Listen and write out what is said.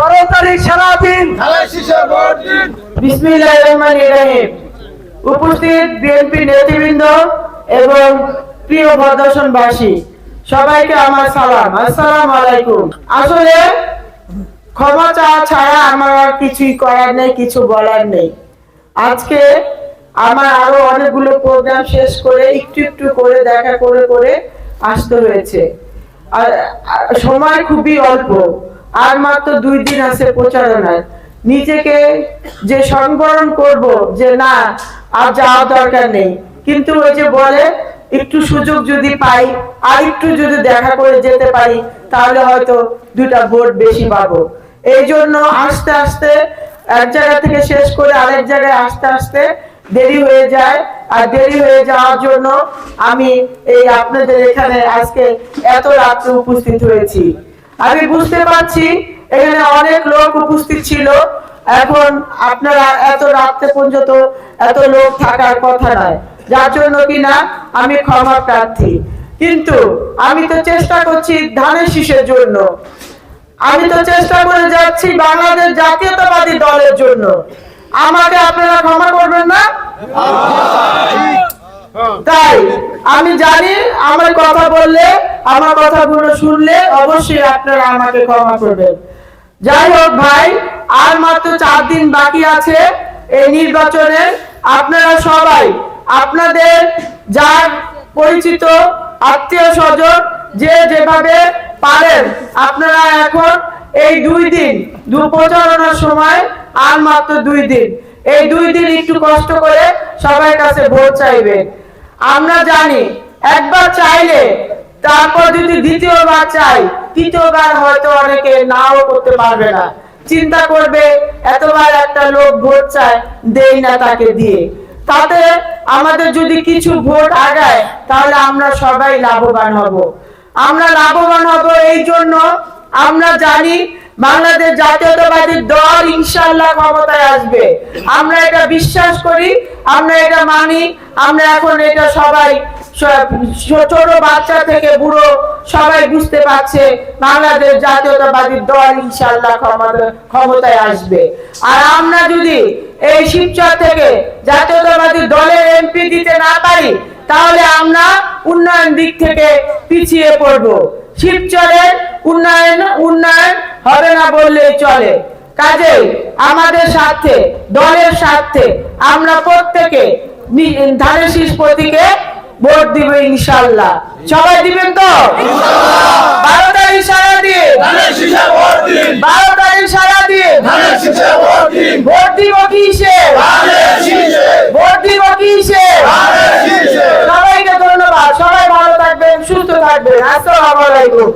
বারো তারিখ সারাদিন বিসমিল্লাহ রহমান রহিম। উপস্থিত বিএনপি নেতৃবৃন্দ এবং প্রিয় প্রদর্শনবাসী সবাইকে আমার সালাম। আসসালামু আলাইকুম। আসলে ক্ষমা চাওয়া ছাড়া আমার আর কিছুই করার নেই কিছু বলার নেই। আজকে আমার আরও অনেকগুলো প্রোগ্রাম শেষ করে একটু একটু করে দেখা করে করে আসতে হয়েছে। আর সময় খুবই অল্প। আর মাত্র দুই দিন আছে প্রচারণার। নিজেকে যে সংবরণ করব, যে না, আর যাওয়ার দরকার নেই। কিন্তু ওই যে বলে, একটু সুযোগ যদি পাই, আর একটু যদি দেখা করে যেতে পারি, তাহলে হয়তো দুটা ভোট বেশি পাবো। এই জন্য আস্তে আস্তে এক জায়গা থেকে শেষ করে আরেক জায়গায় আস্তে আস্তে দেরি হয়ে যায়। আর দেরি হয়ে যাওয়ার জন্য আমি এই আপনাদের এখানে আজকে এত রাত্রে উপস্থিত হয়েছি। আমি বুঝতে পারছি এখানে অনেক লোক উপস্থিত ছিল। এখন আপনারা এত রাত্রে পর্যন্ত এত লোক থাকার কথা নয়। যার জন্য কিনা আমি ক্ষমা প্রার্থী। কিন্তু আমি তো চেষ্টা করছি ধানের শীষের জন্য। আমি তো চেষ্টা করে যাচ্ছি বাংলাদেশ জাতীয়তাবাদী দলের জন্য। আমাকে আপনারা ক্ষমা করবেন না? তাই আমি জানি আমার কথা বললে, আমার কথাগুলো শুনলে অবশ্যই আপনারা আমাকে ক্ষমা করবেন। যাই হোক ভাই, আর মাত্র চার দিন বাকি আছে এই নির্বাচনে। আপনারা সবাই, আপনাদের যার পরিচিত আত্মীয় স্বজন যে যেভাবে পারেন, আপনারা এখন এই দুই দিন দু প্রচারণার সময় আর মাত্র দুই দিন। এই দুই দিন একটু কষ্ট করে সবার কাছে ভোট চাইবেন আমরা জানি, একবার চাইলে, তারপর যদি দ্বিতীয়বার চাই, তৃতীয়বার হয়তো অনেকে নাও করতে পারবে না। চিন্তা করবে, এতবার একটা লোক ভোট চায়, দেই না তাকে দিয়ে। তাতে আমাদের যদি কিছু ভোট আগায়, তাহলে আমরা সবাই লাভবান হব। আমরা লাভবান হব এই জন্য আমরা জানি বাংলাদেশ জাতীয়তাবাদী দল ইনশাল্লাহ ক্ষমতায় আসবে। আমরা এটা বিশ্বাস করি, আমরা এটা মানি, আমরা এখন এটা সবাই ছোট বাচ্চা থেকে বুড়ো সবাই বুঝতে পারছে বাংলাদেশ জাতীয়তাবাদী দল ইনশাল্লাহ ক্ষমতা- ক্ষমতায় আসবে। আর আমরা যদি এই শিবচর থেকে জাতীয়তাবাদী দলের এমপি দিতে না পারি, তাহলে আমরা উন্নয়ন দিক থেকে পিছিয়ে পড়ব। শিবচরের হবে না বললেই চলে। কাজেই আমাদের স্বার্থে দলের স্বার্থে আমরা প্রত্যেকে ধানের শীষ প্রতীকে ভোট দিব ইনশাল্লাহ সবাই দিবেন তো? বারো তারিখ সারা দিয়ে বারো তারিখ সারা দিয়ে ভোট দিব কিসে? ভোট দিব কিসে? সবাইকে ধন্যবাদ। সবাই ভালো থাকবেন সুস্থ থাকবেন। আসসালামু আলাইকুম।